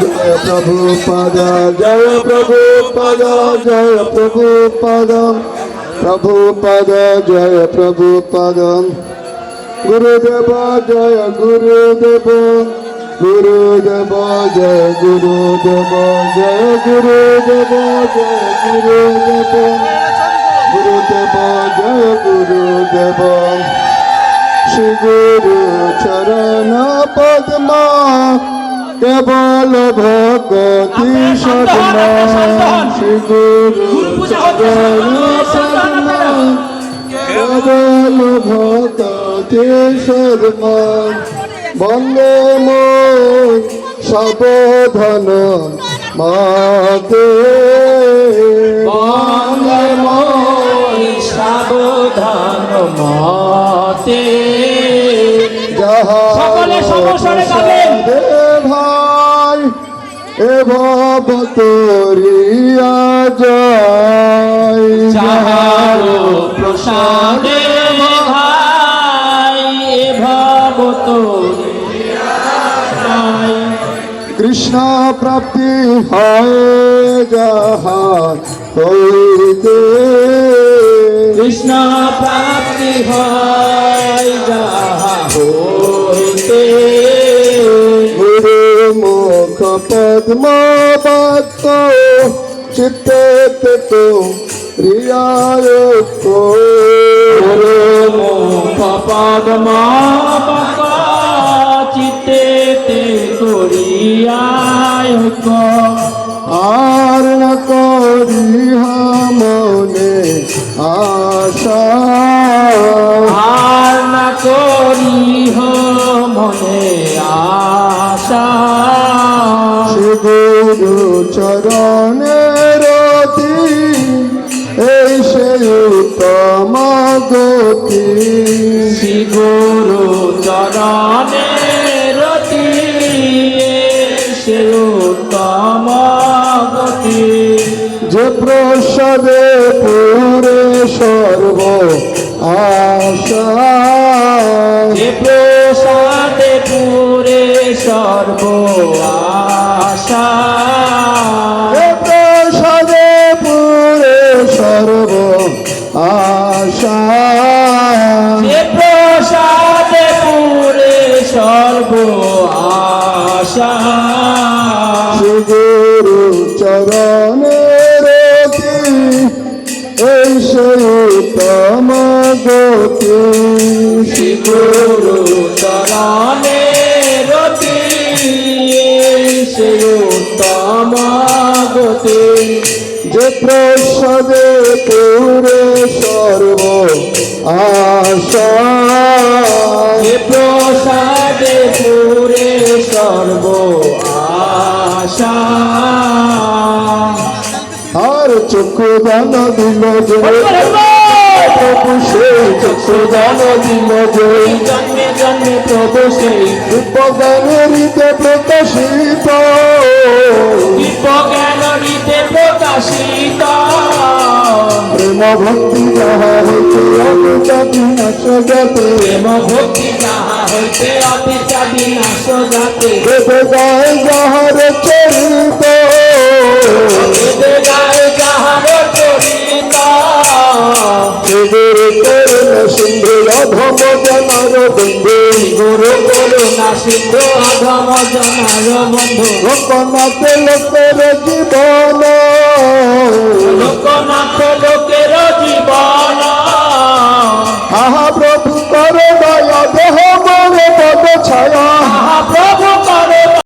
জয় প্রভু পদ, জয় প্রভু পদ, জয় প্রভু পদ। প্রভু পদ, জয় প্রভু পদ। গুরুদেব, জয় গুরুদেব। গুরুদেব, জয় গুরুদেব। জয় গুরুদেব জয় গুরুদেব। গুরুদেব, জয় গুরুদেব। শ্রী গুরু চরণ পদ্মা। কেবল ভগতি শ্রী গুরু পদ্মা কেবল ভগতি সদমা বন্দে মন সাবধান মাতে। বন্দে মন সাবধান মতে। যাহা সকলে গাবেন। দে ভাই এ ভব তোরিয়া যায় যাহার প্রসাদে ভাই এ ভাব তোরিয়াই। কৃষ্ণ প্রাপ্তি হয় হইতে কৃষ্ণ প্রাপ্তি হয় যাহা হইতে। পদ্ম বাক্য চিত্তে তো মুখ পদ্মা চিত্তে তে করিয়ায় আর ন করিহা মনে আশা। আর না মনে আশা। গুরু চরণের এই সে উত্তম গতি। শ্রী গুরু চরণে রতি সে উত্তম গতি। যে প্রসাদে পুরে সর্ব আশা গুরু চরণের এই সেই উত্তম গতি। শ্রী গুরু চরণে রতি সে উত্তম গতি। যে প্রসাদে পুরে সর্ব আশা। যে প্রসাদে পুরে সর্ব আশা। আর চক্ষু দান দিল যে। প্রভু সেই চক্ষু দান দিল যে। জন্মে জন্মে প্রভু সেই উপগানেরিতে প্রকাশিত। দীপ জ্ঞানরিতে প্রকাশিত। প্রেম ভক্তি যাহা হইতে অমিতা বিনাশ যাতে। প্রেম ভক্তি যাহা হইতে অপিতা বিনাশ যাতে। বেদে গায় যাহার চরিত। জনার বন্ধু গোপন নাসিক আধম জনার বন্ধু লোকনাথ লোকের জীবন। লোকনাথ লোকের জীবন। আহা